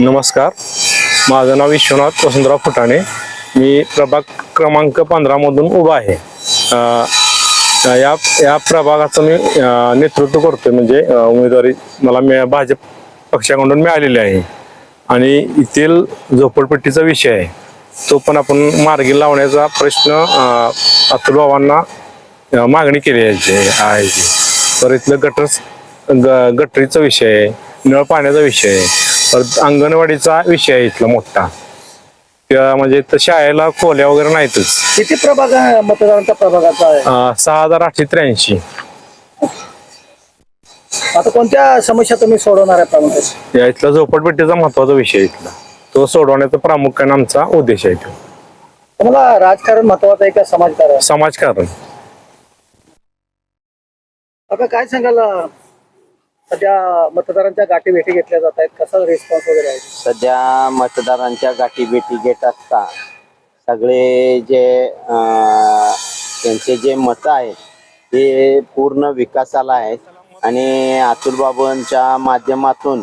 नमस्कार. माझं नाव विश्वनाथ वसंतराव फुटाणे. मी प्रभाग क्रमांक पंधरामधून उभा आहे. या या प्रभागाचं मी नेतृत्व करतोय. म्हणजे उमेदवारी मला मी भाजप पक्षाकडून मिळालेली आहे. आणि येथील झोपडपट्टीचा विषय आहे. तो पण आपण मार्गी लावण्याचा प्रश्न अ, अतुल मागणी केली आहे. आहे. तर इथलं गटर ग- गटरीचा विषय आहे. नळ पाण्याचा विषय आहे. परत अंगणवाडीचा विषय आहे इथला मोठा. त्या म्हणजे तर शाळेला खोल्या वगैरे नाहीतच. किती प्रभाग आहे? मतदारांचा प्रभागाचा आहे? अं, सहा हजार आठशे त्र्याऐंशी. आता कोणत्या समस्या तुम्ही सोडवणार आहे प्रामुख्याने या इथला झोपडपट्टीचा महत्त्वाचा विषय आहे इथला. तो सोडवण्याचा प्रामुख्याने आमचा उद्देश आहे तो तुम्हाला राजकारण महत्वाचं आहे का समाजकारण? समाजकारण. आता काय सांगाल? सध्या मतदारांच्या गाठी भेटी घेतल्या जात आहेत. कसा रिस्पॉन्स वगैरे आहे? सध्या मतदारांच्या गाठीभेटी घेत असता सगळे जे अं, त्यांचे जे मतं आहेत ते पूर्ण विकासाला आहेत. आणि अतुल बाबांच्या माध्यमातून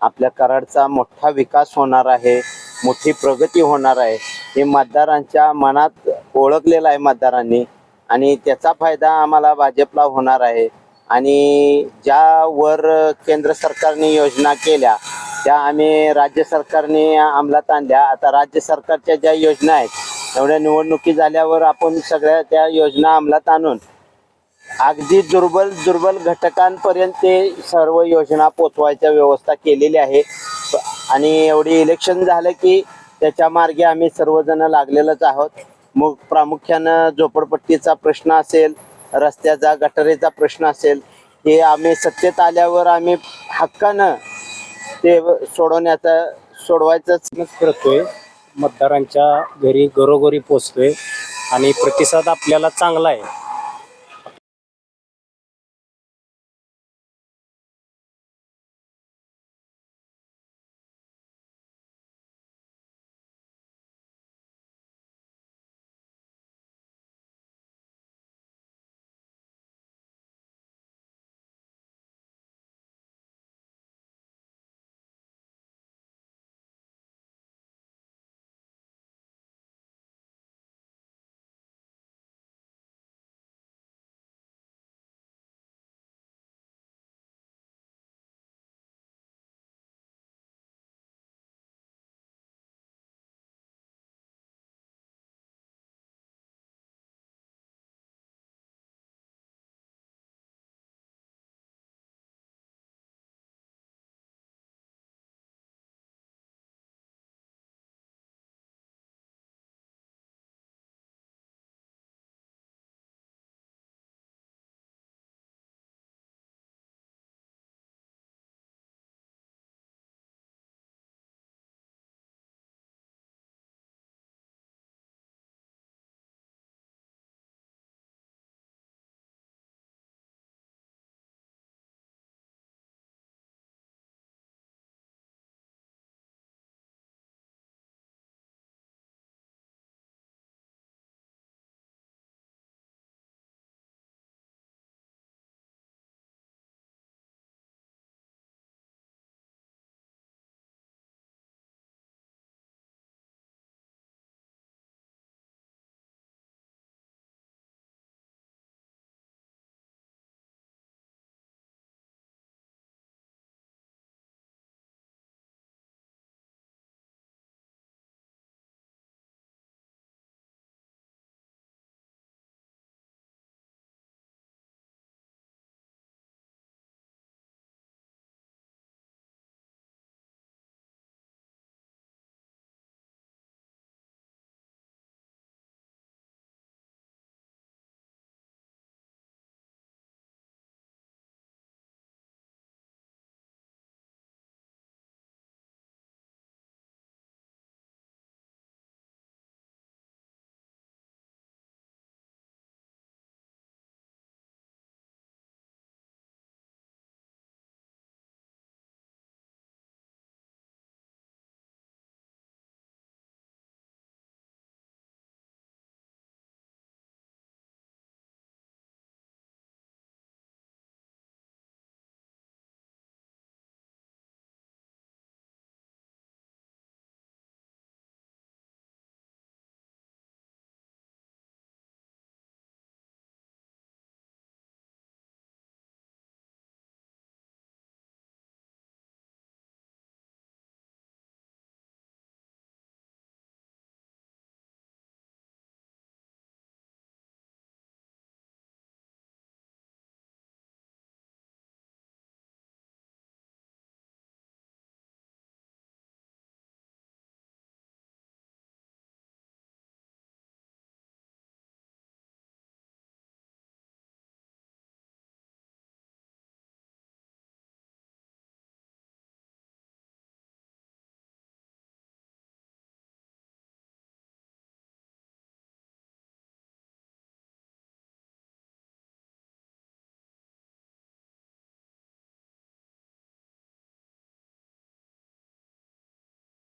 आपल्या कराडचा मोठा विकास होणार आहे मोठी प्रगती होणार आहे. हे मतदारांच्या मनात ओळखलेलं आहे मतदारांनी. आणि त्याचा फायदा आम्हाला भाजपला होणार आहे. आणि ज्यावर केंद्र सरकारने योजना केल्या त्या आम्ही राज्य सरकारने अंमलात आणल्या. आता राज्य सरकारच्या ज्या योजना आहेत एवढ्या निवडणुकी झाल्यावर आपण सगळ्या त्या योजना अंमलात आणून अगदी दुर्बल दुर्बल घटकांपर्यंत ते सर्व योजना पोचवायच्या व्यवस्था केलेली आहे आणि एवढी इलेक्शन झालं की त्याच्या मार्गे आम्ही सर्वजण लागलेलंच आहोत. मग प्रामुख्यानं झोपडपट्टीचा प्रश्न असेल रस्त्याचा गटारीचा प्रश्न असेल हे आम्ही सत्तेत आल्यावर आम्ही हक्कानं ते सोडवण्याचा सोडवायचाच करतोय. मतदारांच्या घरी घरोघरी पोचतोय. आणि प्रतिसाद आपल्याला चांगला आहे.